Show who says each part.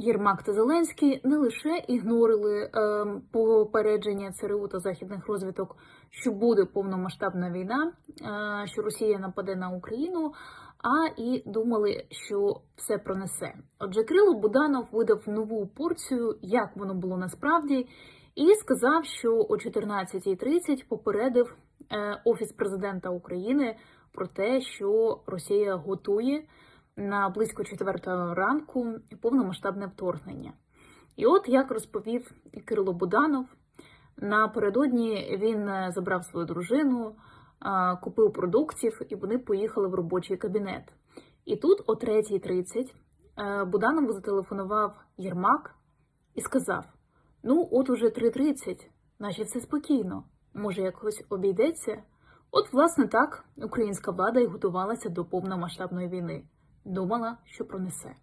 Speaker 1: Єрмак та Зеленський не лише ігнорили е, попередження ЦРУ та західних розвиток, що буде повномасштабна війна, е, що Росія нападе на Україну, а і думали, що все пронесе. Отже, Кирило Буданов видав нову порцію, як воно було насправді, і сказав, що о 14.30 попередив е, офіс президента України про те, що Росія готує на близько четвертого ранку повномасштабне вторгнення. І от як розповів Кирило Буданов, напередодні він е, забрав свою дружину, купив продуктів, і вони поїхали в робочий кабінет. І тут, о 3.30, е, Буданову зателефонував Єрмак і сказав: Ну, от уже 3.30, наче все спокійно. Може, якось обійдеться? От, власне, так українська влада і готувалася до повномасштабної війни. Думала, що пронесе.